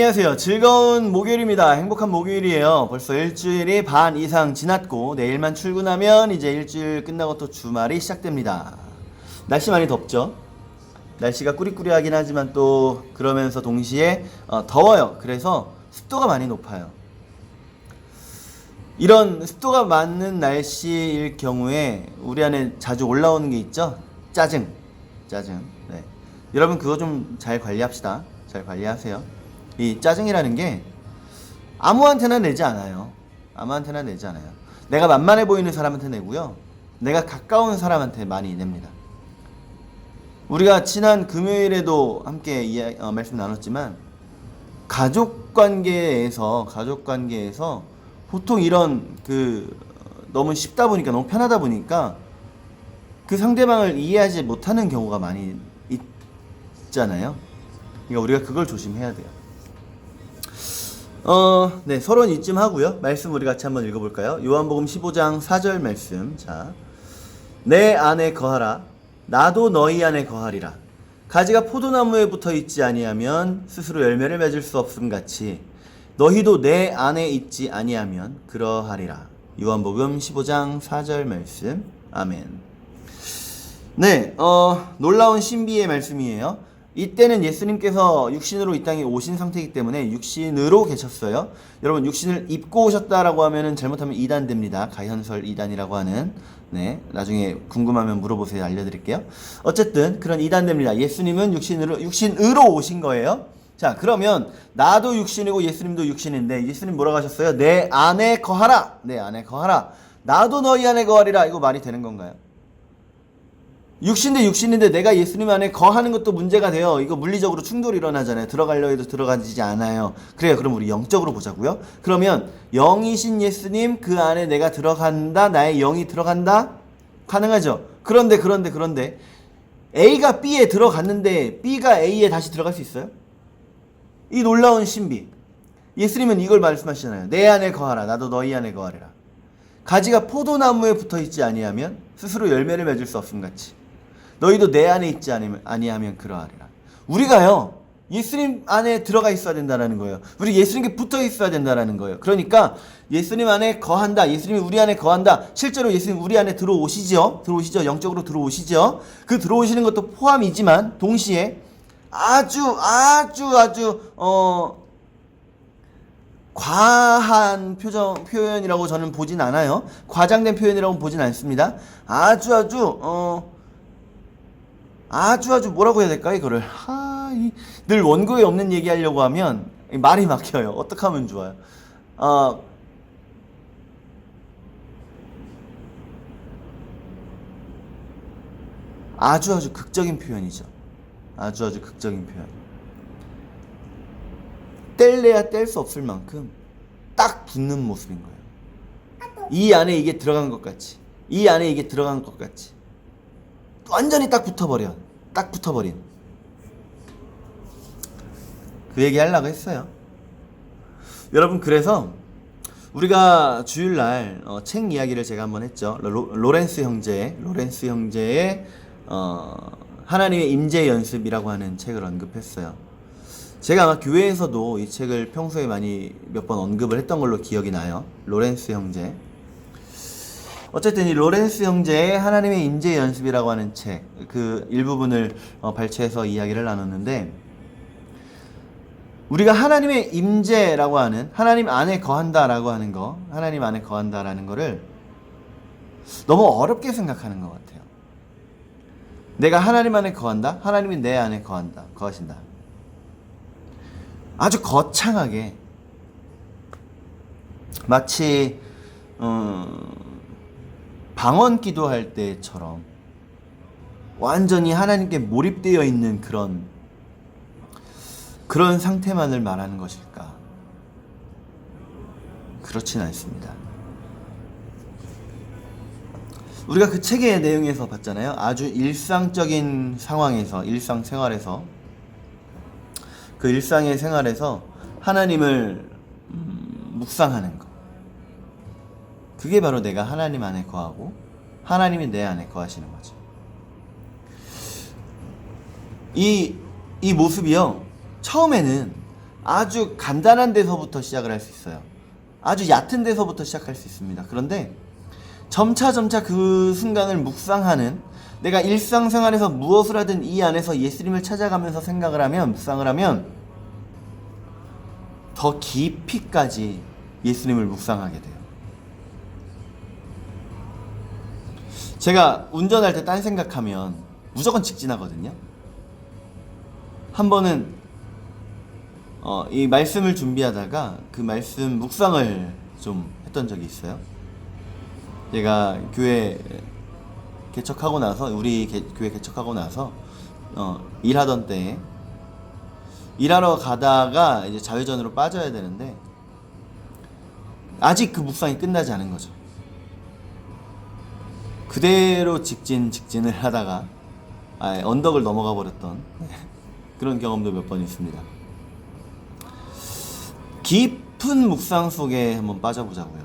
안녕하세요. 즐거운 목요일입니다. 행복한 목요일이에요. 벌써 일주일이 반 이상 지났고 내일만 출근하면 이제 일주일 끝나고 또 주말이 시작됩니다. 날씨 많이 덥죠? 날씨가 꾸리꾸리하긴 하지만 또 그러면서 동시에 어, 더워요. 그래서 습도가 많이 높아요. 이런 습도가 많은 날씨일 경우에 우리 안에 자주 올라오는 게 있죠? 짜증. 짜증. 네. 여러분 그거 좀 잘 관리합시다. 잘 관리하세요. 이 짜증이라는 게 아무한테나 내지 않아요. 아무한테나 내지 않아요. 내가 만만해 보이는 사람한테 내고요. 내가 가까운 사람한테 많이 냅니다. 우리가 지난 금요일에도 함께 이야, 어, 말씀 나눴지만 가족 관계에서 가족 관계에서 보통 이런 그 어, 너무 쉽다 보니까 너무 편하다 보니까 그 상대방을 이해하지 못하는 경우가 많이 있잖아요. 그러니까 우리가 그걸 조심해야 돼요. 어, 네, 서론 이쯤 하고요. 말씀 우리 같이 한번 읽어볼까요? 요한복음 15장 4절 말씀. 자, 내 안에 거하라. 나도 너희 안에 거하리라. 가지가 포도나무에 붙어 있지 아니하면 스스로 열매를 맺을 수 없음 같이 너희도 내 안에 있지 아니하면 그러하리라. 요한복음 15장 4절 말씀. 아멘. 네, 어, 놀라운 신비의 말씀이에요. 이때는 예수님께서 육신으로 이 땅에 오신 상태이기 때문에 육신으로 계셨어요. 여러분 육신을 입고 오셨다라고 하면은 잘못하면 이단됩니다. 가현설 이단이라고 하는 네 나중에 궁금하면 물어보세요. 알려드릴게요. 어쨌든 그런 이단됩니다. 예수님은 육신으로 육신으로 오신 거예요. 자 그러면 나도 육신이고 예수님도 육신인데 예수님 뭐라고 하셨어요? 내 안에 거하라. 내 안에 거하라. 나도 너희 안에 거하리라. 이거 말이 되는 건가요? 육신 대 육신인데 내가 예수님 안에 거하는 것도 문제가 돼요. 이거 물리적으로 충돌이 일어나잖아요. 들어가려 해도 들어가지 않아요. 그래요. 그럼 우리 영적으로 보자고요. 그러면 영이신 예수님 그 안에 내가 들어간다. 나의 영이 들어간다. 가능하죠. 그런데 그런데 그런데 A가 B에 들어갔는데 B가 A에 다시 들어갈 수 있어요? 이 놀라운 신비. 예수님은 이걸 말씀하시잖아요. 내 안에 거하라. 나도 너희 안에 거하리라. 가지가 포도나무에 붙어 있지 아니하면 스스로 열매를 맺을 수 없음 같이 너희도 내 안에 있지 아니하면 그러하리라. 우리가요. 예수님 안에 들어가 있어야 된다는 거예요. 우리 예수님께 붙어 있어야 된다는 거예요. 그러니까 예수님 안에 거한다. 예수님이 우리 안에 거한다. 실제로 예수님 우리 안에 들어오시죠. 들어오시죠. 영적으로 들어오시죠. 그 들어오시는 것도 포함이지만 동시에 아주 아주 아주 어 과한 표정 표현이라고 저는 보진 않아요. 과장된 표현이라고 보진 않습니다. 아주 아주 어 아주 아주 뭐라고 해야 될까 이거를 하, 이, 늘 원고에 없는 얘기 하려고 하면 말이 막혀요. 어떻게 하면 좋아요? 어, 아주 아주 극적인 표현이죠. 아주 아주 극적인 표현. 뗄래야 뗄 수 없을 만큼 딱 붙는 모습인 거예요. 이 안에 이게 들어간 것 같이, 이 안에 이게 들어간 것 같이. 완전히 딱 붙어버려. 딱 붙어버린. 그 얘기 하려고 했어요. 여러분, 그래서 우리가 주일날 어, 책 이야기를 제가 한번 했죠. 로, 로렌스 형제, 로렌스 형제의 어, 하나님의 임재 연습이라고 하는 책을 언급했어요. 제가 아마 교회에서도 이 책을 평소에 많이 몇 번 언급을 했던 걸로 기억이 나요. 로렌스 형제. 어쨌든 이 로렌스 형제의 하나님의 임재 연습이라고 하는 책 그 일부분을 어, 발췌해서 이야기를 나눴는데 우리가 하나님의 임재라고 하는 하나님 안에 거한다라고 하는 거 하나님 안에 거한다라는 거를 너무 어렵게 생각하는 것 같아요. 내가 하나님 안에 거한다. 하나님이 내 안에 거한다. 거하신다. 아주 거창하게 마치 음, 방언 기도할 때처럼 완전히 하나님께 몰입되어 있는 그런 그런 상태만을 말하는 것일까? 그렇진 않습니다. 우리가 그 책의 내용에서 봤잖아요. 아주 일상적인 상황에서 일상 생활에서 그 일상의 생활에서 하나님을 음, 묵상하는 것. 그게 바로 내가 하나님 안에 거하고 하나님이 내 안에 거하시는 거죠. 이, 이 모습이요. 처음에는 아주 간단한 데서부터 시작을 할 수 있어요. 아주 얕은 데서부터 시작할 수 있습니다. 그런데 점차 점차 그 순간을 묵상하는 내가 일상생활에서 무엇을 하든 이 안에서 예수님을 찾아가면서 생각을 하면 묵상을 하면 더 깊이까지 예수님을 묵상하게 돼요. 제가 운전할 때 딴 생각하면 무조건 직진하거든요. 한 번은 어, 이 말씀을 준비하다가 그 말씀 묵상을 좀 했던 적이 있어요. 제가 교회 개척하고 나서 우리 개- 교회 개척하고 나서 어, 일하던 때에 일하러 가다가 이제 자회전으로 빠져야 되는데 아직 그 묵상이 끝나지 않은 거죠. 그대로 직진 직진을 하다가 아, 언덕을 넘어가 버렸던 그런 경험도 몇 번 있습니다. 깊은 묵상 속에 한번 빠져보자고요.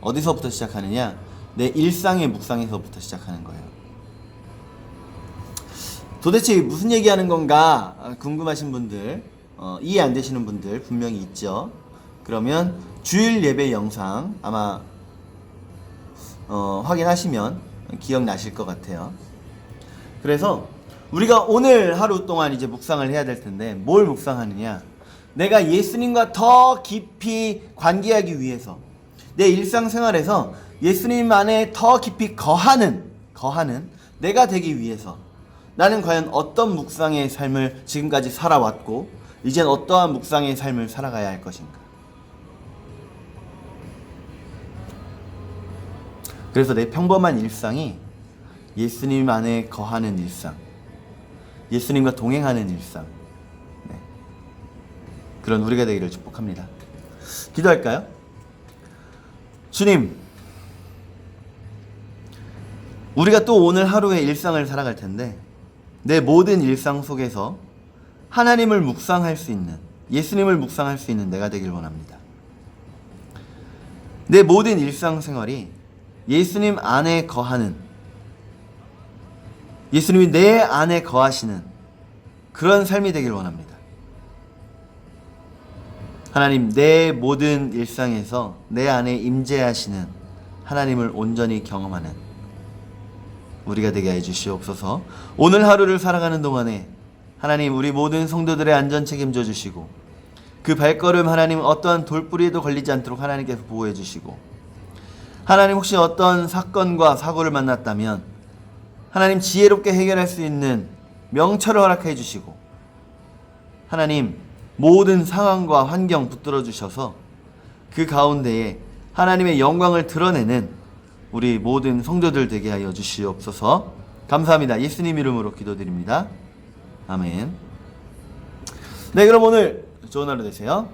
어디서부터 시작하느냐? 내 일상의 묵상에서부터 시작하는 거예요. 도대체 무슨 얘기하는 건가 아, 궁금하신 분들, 어, 이해 안 되시는 분들 분명히 있죠. 그러면 주일 예배 영상 아마 어, 확인하시면 기억나실 것 같아요. 그래서 우리가 오늘 하루 동안 이제 묵상을 해야 될 텐데 뭘 묵상하느냐? 내가 예수님과 더 깊이 관계하기 위해서 내 일상생활에서 예수님 안에 더 깊이 거하는 거하는 내가 되기 위해서 나는 과연 어떤 묵상의 삶을 지금까지 살아왔고 이젠 어떠한 묵상의 삶을 살아가야 할 것인가? 그래서 내 평범한 일상이 예수님 안에 거하는 일상, 예수님과 동행하는 일상, 네. 그런 우리가 되기를 축복합니다. 기도할까요? 주님, 우리가 또 오늘 하루의 일상을 살아갈 텐데, 내 모든 일상 속에서 하나님을 묵상할 수 있는, 예수님을 묵상할 수 있는 내가 되길 원합니다. 내 모든 일상생활이 예수님 안에 거하는 예수님이 내 안에 거하시는 그런 삶이 되길 원합니다. 하나님 내 모든 일상에서 내 안에 임재하시는 하나님을 온전히 경험하는 우리가 되게 해 주시옵소서. 오늘 하루를 살아가는 동안에 하나님 우리 모든 성도들의 안전 책임져 주시고 그 발걸음 하나님 어떠한 돌뿌리에도 걸리지 않도록 하나님께서 보호해 주시고 하나님 혹시 어떤 사건과 사고를 만났다면 하나님 지혜롭게 해결할 수 있는 명철을 허락해 주시고 하나님 모든 상황과 환경 붙들어 주셔서 그 가운데에 하나님의 영광을 드러내는 우리 모든 성도들 되게 하여 주시옵소서. 감사합니다. 예수님 이름으로 기도드립니다. 아멘. 네, 그럼 오늘 좋은 하루 되세요.